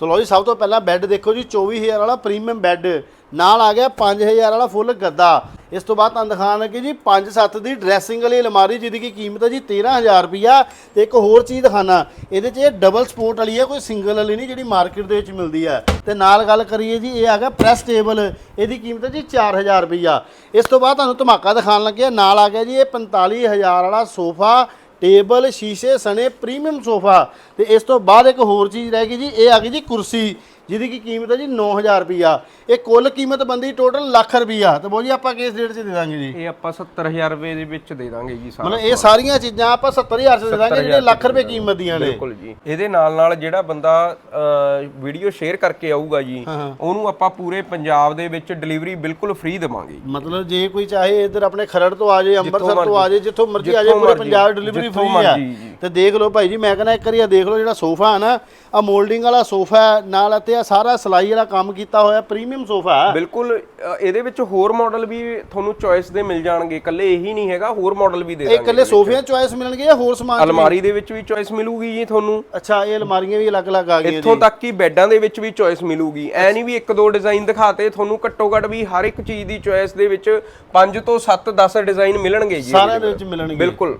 ਸੋ ਲਓ ਜੀ, ਸਭ ਤੋਂ ਪਹਿਲਾਂ ਬੈੱਡ ਦੇਖੋ ਜੀ 24000 ਵਾਲਾ ਪ੍ਰੀਮੀਅਮ ਬੈੱਡ ਨਾਲ ਆ ਗਿਆ 5000 ਵਾਲਾ ਫੁੱਲ ਗੱਦਾ। ਇਸ ਤੋਂ ਬਾਅਦ ਤੁਹਾਨੂੰ ਦਿਖਾਣ ਲੱਗੇ ਜੀ 5-7 ਦੀ ਡਰੈਸਿੰਗ ਵਾਲੀ ਅਲਮਾਰੀ, ਜਿਹਦੀ ਕੀ ਕੀਮਤ ਹੈ ਜੀ 13000 ਰੁਪਿਆ ਤੇ ਇੱਕ ਹੋਰ ਚੀਜ਼ ਦਿਖਾਣਾ ਇਹਦੇ 'ਚ ਇਹ ਡਬਲ ਸਪੋਰਟ ਵਾਲੀ ਹੈ, ਕੋਈ ਸਿੰਗਲ ਵਾਲੀ ਨਹੀਂ, ਜਿਹੜੀ ਮਾਰਕੀਟ ਦੇ ਵਿੱਚ ਮਿਲਦੀ ਹੈ। ਤੇ ਨਾਲ ਗੱਲ ਕਰੀਏ ਜੀ, ਇਹ ਆ ਗਿਆ ਪ੍ਰੈਸ ਟੇਬਲ ਇਹਦੀ ਕੀਮਤ ਹੈ ਜੀ 4000 ਰੁਪਿਆ ਇਸ ਤੋਂ ਬਾਅਦ ਤੁਹਾਨੂੰ ਧਮਾਕਾ ਦਿਖਾਣ ਲੱਗਿਆ ਨਾਲ ਆ ਗਿਆ ਜੀ, ਇਹ 45000 ਵਾਲਾ ਸੋਫਾ ਟੇਬਲ, ਸ਼ੀਸ਼ੇ, ਸਣੇ, ਪ੍ਰੀਮੀਅਮ ਸੋਫਾ। ਤੇ ਇਸ ਤੋਂ ਬਾਅਦ ਇੱਕ ਹੋਰ ਚੀਜ਼ ਰਹਿ ਗਈ ਜੀ, ਇਹ ਆ ਗਈ ਜੀ ਕੁਰਸੀ। ਜਿਹਦੀ ਕੀ ਕੀਮਤ ਹੈ ਜੀ 9000 ਰੁਪਿਆ ਇਹ ਕੁੱਲ ਕੀਮਤ ਬੰਦੀ ਟੋਟਲ ਲੱਖ ਰੁਪਿਆ ਤੇ ਬੋਲ ਜੀ ਆਪਾਂ ਕਿਸ ਰੇਟ 'ਚ ਦੇ ਦਾਂਗੇ ਜੀ? ਇਹ ਆਪਾਂ 70000 ਰੁਪਏ ਦੇ ਵਿੱਚ ਦੇ ਦਾਂਗੇ ਜੀ ਸਾਰਾ ਮਤਲਬ ਇਹ ਸਾਰੀਆਂ ਚੀਜ਼ਾਂ ਆਪਾਂ 70000 'ਚ ਦੇ ਦਾਂਗੇ ਜਿਹੜੇ ਲੱਖ ਰੁਪਏ ਕੀਮਤ ਦੀਆਂ ਨੇ। ਬਿਲਕੁਲ ਜੀ। ਇਹਦੇ ਨਾਲ ਨਾਲ ਜਿਹੜਾ ਬੰਦਾ ਵੀਡੀਓ ਸ਼ੇਅਰ ਕਰਕੇ ਆਊਗਾ ਜੀ ਉਹਨੂੰ ਆਪਾਂ ਪੂਰੇ ਪੰਜਾਬ ਦੇ ਵਿੱਚ ਡਿਲੀਵਰੀ ਬਿਲਕੁਲ ਫ੍ਰੀ ਦੇਵਾਂਗੇ ਮਤਲਬ ਜੇ ਕੋਈ ਚਾਹੇ ਇੱਧਰ ਆਪਣੇ ਖਰੜ ਤੋਂ ਆ ਜਾਏ ਅੰਮ੍ਰਿਤਸਰ ਤੋਂ। ਆ ਜਾਏ ਜਿੱਥੋਂ ਮਰਜ਼ੀ ਆ ਜਾਏ ਪੂਰੇ ਪੰਜਾਬ ਡਿਲੀਵਰੀ ਫ੍ਰੀ ਆ। ਤੇ ਦੇਖ ਲਓ ਭਾਈ ਜੀ ਮੈਂ ਕਹਿੰਦਾ ਇੱਕ ਵਾਰੀ ਆ ਦੇਖ ਲਓ ਜਿਹੜਾ ਸੋਫਾ ਹੈ ਨਾ ਆ ਮੋਲਡਿੰਗ ਵਾਲਾ ਸੋਫਾ ਹੈ ਨਾਲ ਅਤੇ ਆ ਸਾਰਾ ਸਲਾਈ ਵਾਲਾ ਕੰਮ ਕੀਤਾ ਹੋਇਆ ਪ੍ਰੀਮੀਅਮ ਸੋਫਾ ਹੈ। ਬਿਲਕੁਲ ਇਹਦੇ ਵਿੱਚ ਹੋਰ ਮਾਡਲ ਵੀ ਤੁਹਾਨੂੰ ਚੋਇਸ ਦੇ ਮਿਲ ਜਾਣਗੇ ਇਕੱਲੇ ਇਹੀ ਨਹੀਂ ਹੈਗਾ ਹੋਰ ਮਾਡਲ ਵੀ ਦੇ ਇਹ ਦਾਂਗੇ ਇਕੱਲੇ ਸੋਫਿਆਂ ਚੁਆਇਸ ਮਿਲਣਗੇ ਜਾਂ ਹੋਰ ਸਮਾਨ? ਅਲਮਾਰੀ ਦੇ ਵਿੱਚ ਵੀ ਚੋਇਸ ਮਿਲੂਗੀ ਜੀ ਤੁਹਾਨੂੰ। ਅੱਛਾ ਇਹ ਅਲਮਾਰੀਆਂ ਵੀ ਅਲੱਗ-ਅਲੱਗ ਆ ਗਈਆਂ ਇੱਥੋਂ ਤੱਕ ਕਿ ਬੈੱਡਾਂ ਦੇ ਵਿੱਚ ਵੀ ਚੋਇਸ ਮਿਲੂਗੀ। ਐ ਨਹੀਂ ਵੀ ਇੱਕ ਦੋ ਡਿਜ਼ਾਈਨ ਦਿਖਾਤੇ ਤੁਹਾਨੂੰ ਘੱਟੋ ਘੱਟ ਵੀ ਹਰ ਇੱਕ ਚੀਜ਼ ਦੀ ਚੋਇਸ ਦੇ ਵਿੱਚ 5 ਤੋਂ 7 10 ਡਿਜ਼ਾਈਨ ਮਿਲਣਗੇ ਜੀ ਸਾਰਿਆਂ ਦੇ ਵਿੱਚ ਮਿਲਣਗੇ। ਬਿਲਕੁਲ।